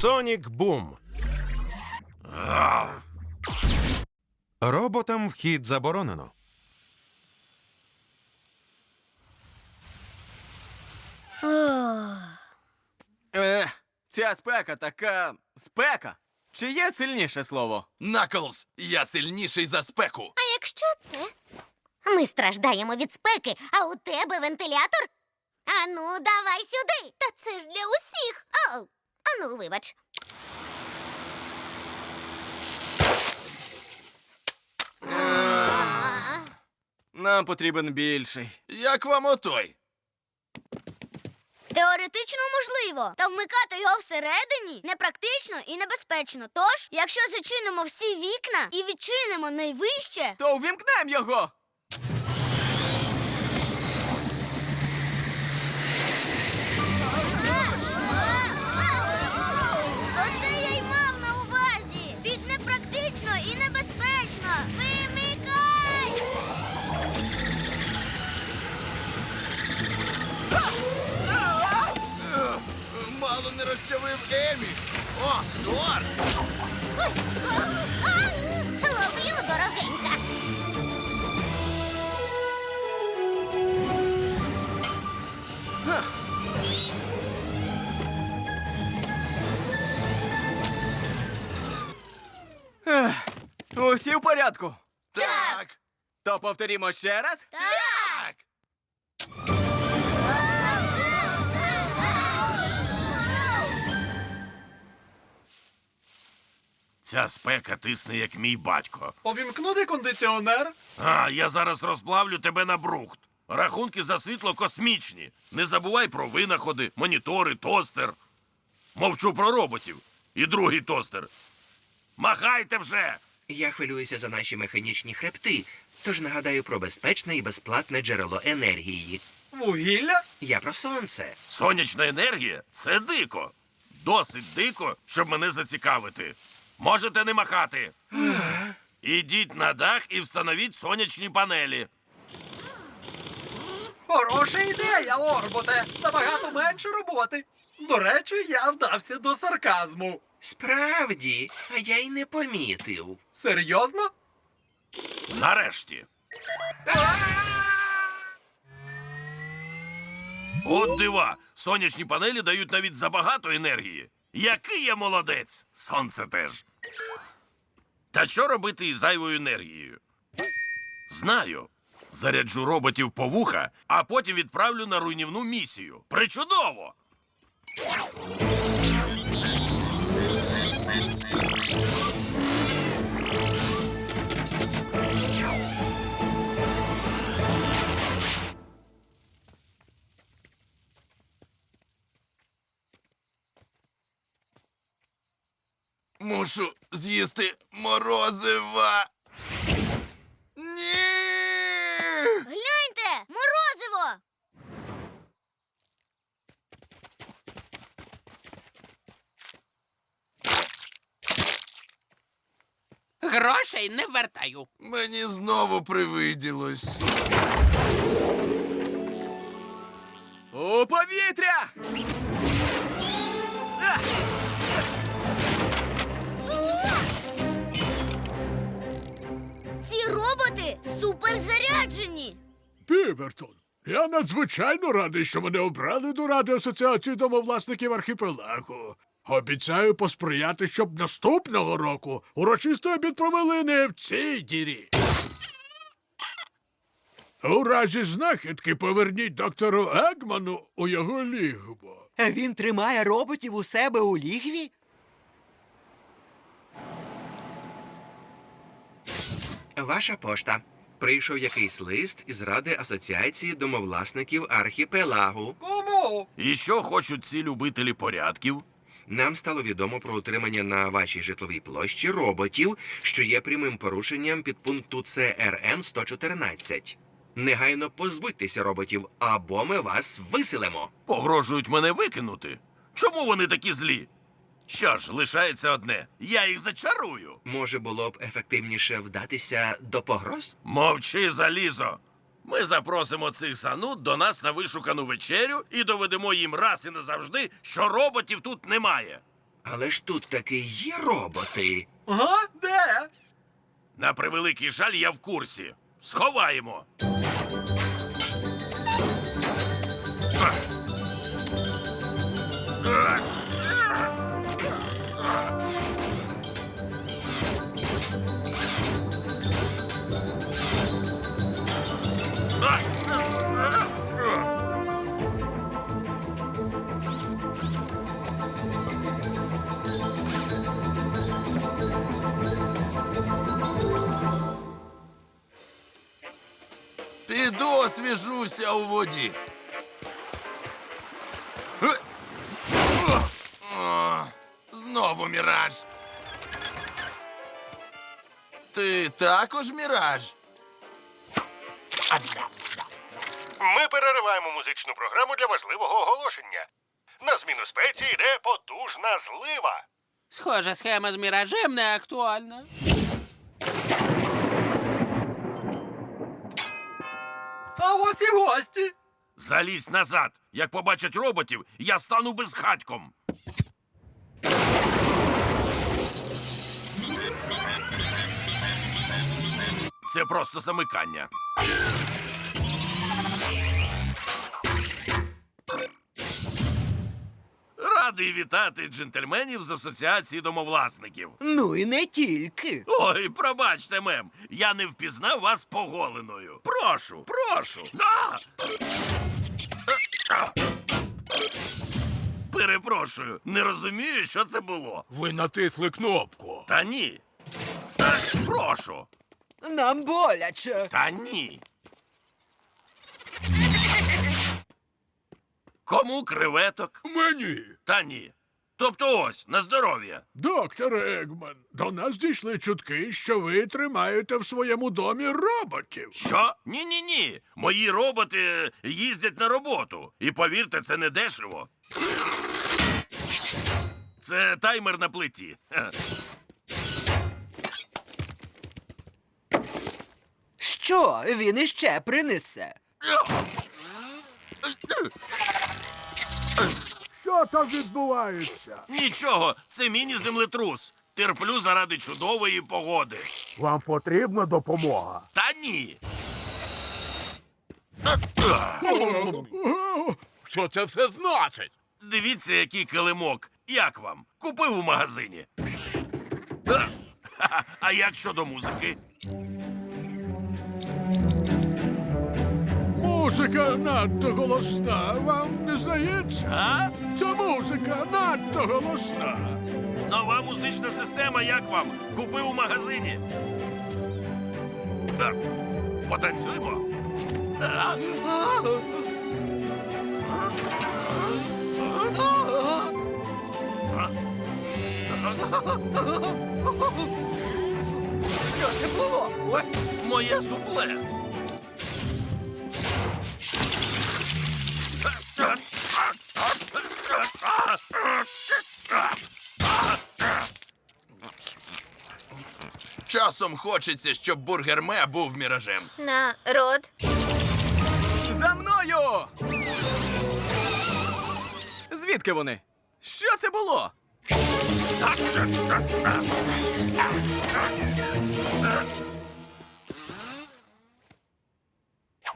Сонік Бум. Роботам вхід заборонено. Е, ця спека така спека. Чи є сильніше слово? Наклз, я сильніший за спеку. А якщо це? Ми страждаємо від спеки, а у тебе вентилятор? Ану, давай сюди. Та це ж для усіх. О, ану, вибач. Нам потрібен більший. Як вам отой? Теоретично можливо, та вмикати його всередині непрактично і небезпечно. Тож, якщо зачинимо всі вікна і відчинимо найвище, То увімкнем його. Мало не розчавив Емі. О, Тор! Ловлю, дорогенька. Усі в порядку. Так! То повторімо ще раз. Так! Ця спека тисне, як мій батько. Увімкнути кондиціонер. А, я зараз розплавлю тебе на брухт. Рахунки за світло космічні. Не забувай про винаходи, монітори, тостер. Мовчу про роботів. І другий тостер. Махайте вже! Я хвилююся за наші механічні хребти, тож нагадаю про безпечне і безплатне джерело енергії. Вугілля? Я про сонце. Сонячна енергія це дико. Досить дико, щоб мене зацікавити. Можете не махати. Ідіть на дах і встановіть сонячні панелі. Хороша ідея, Орботе. Набагато менше роботи. До речі, я вдався до сарказму. Справді, а я й не помітив. Серйозно? Нарешті. От дива! Сонячні панелі дають навіть забагато енергії. Який я молодець! Сонце теж. Та що робити із зайвою енергією? Знаю. Заряджу роботів по вуха, а потім відправлю на руйнівну місію. Причудово! Мушу з'їсти морозива. Ні! Гляньте, морозиво! Грошей не вертаю. Мені знову привиділось. У повітря! Ці роботи суперзаряджені. Півертон. Я надзвичайно радий, що мене обрали до Ради Асоціації домовласників архіпелагу. Обіцяю посприяти, щоб наступного року урочистий обід провели не в цій дірі. У разі знахідки поверніть доктору Егману у його лігво. Він тримає роботів у себе у лігві? Ваша пошта. Прийшов якийсь лист із Ради Асоціації домовласників архіпелагу. Кому? І що хочуть ці любителі порядків? Нам стало відомо про утримання на вашій житловій площі роботів, що є прямим порушенням підпункту ЦРМ 114. Негайно позбудьтеся роботів, або ми вас виселимо. Погрожують мене викинути. Чому вони такі злі? Що ж, лишається одне. Я їх зачарую. Може, було б ефективніше вдатися до погроз? Мовчи, залізо. Ми запросимо цих санут до нас на вишукану вечерю і доведемо їм раз і назавжди, що роботів тут немає. Але ж тут таки є роботи. Ага, де? На превеликий жаль, я в курсі. Сховаємо. У воді. Знову міраж. Ти також міраж? Ми перериваємо музичну програму для важливого оголошення. На зміну спеці йде потужна злива. Схожа схема з міражем не актуальна. Ось гості. Залізь назад. Як побачать роботів, я стану безхатьком. Це просто замикання. Радий вітати джентльменів з асоціації домовласників. Ну і не тільки. Ой, пробачте, мем, я не впізнав вас поголеною. Прошу, прошу. А! Перепрошую, не розумію, що це було. Ви натисли кнопку. Та ні. Е, Прошу. Нам боляче. Та ні. Кому креветок? Мені. Та ні. Тобто ось, на здоров'я. Доктор Егман, до нас дійшли чутки, що ви тримаєте в своєму домі роботів. Що? Ні, ні, ні. Мої роботи їздять на роботу. І повірте, це не дешево. Це таймер на плиті. Що він іще принесе? Що там відбувається? Нічого, це міні-землетрус. Терплю заради чудової погоди. Вам потрібна допомога. Та ні. Що це все значить? Дивіться, який килимок. Як вам? Купив у магазині. А як щодо музики? Музика надто голосна. Вам не здається? А? Ця музика надто голосна. Нова музична система, як вам? Купив у магазині. Ха. Потанцюймо. А? Що це було? Ой, Моє суфле. Часом хочеться, щоб бургер Ме був міражем. Народ. За мною! Звідки вони? Що це було?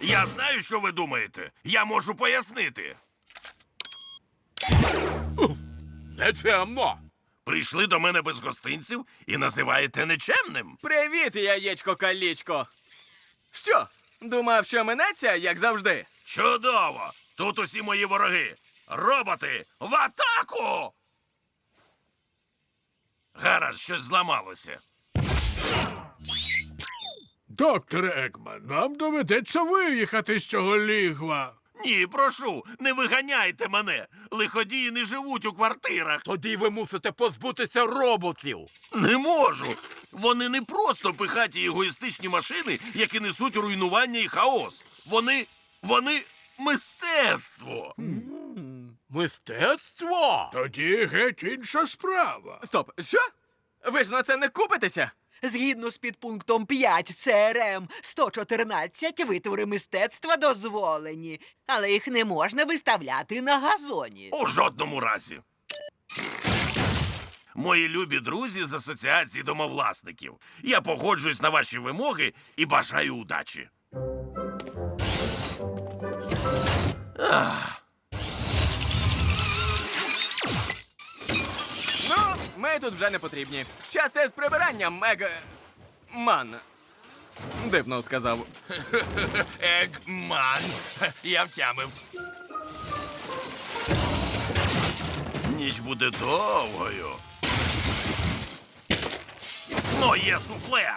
Я знаю, що ви думаєте. Я можу пояснити. Нечемно. Прийшли до мене без гостинців і називаєте нечемним. Привіт, яєчко калічко. Що? Думав, що минеться, як завжди. Чудово! Тут усі мої вороги. Роботи в атаку! Гаразд, щось зламалося. Доктор Егман, нам доведеться виїхати з цього лігва. Ні, прошу, не виганяйте мене. Лиходії не живуть у квартирах. Тоді ви мусите позбутися роботів. Не можу. Вони не просто пихаті егоїстичні машини, які несуть руйнування і хаос. Вони. вони мистецтво. Мистецтво? Тоді геть інша справа. Стоп, що? Ви ж на це не купитеся? Згідно з підпунктом 5 ЦРМ 114 витвори мистецтва дозволені, але їх не можна виставляти на газоні. У жодному разі. мої любі друзі з асоціації домовласників. Я погоджуюсь на ваші вимоги і бажаю удачі. Ну, ми тут вже не потрібні. Щастя з прибиранням, мега. Ман. Дивно сказав. Егман. Я втямив. Ніч буде довгою. Моє суфле.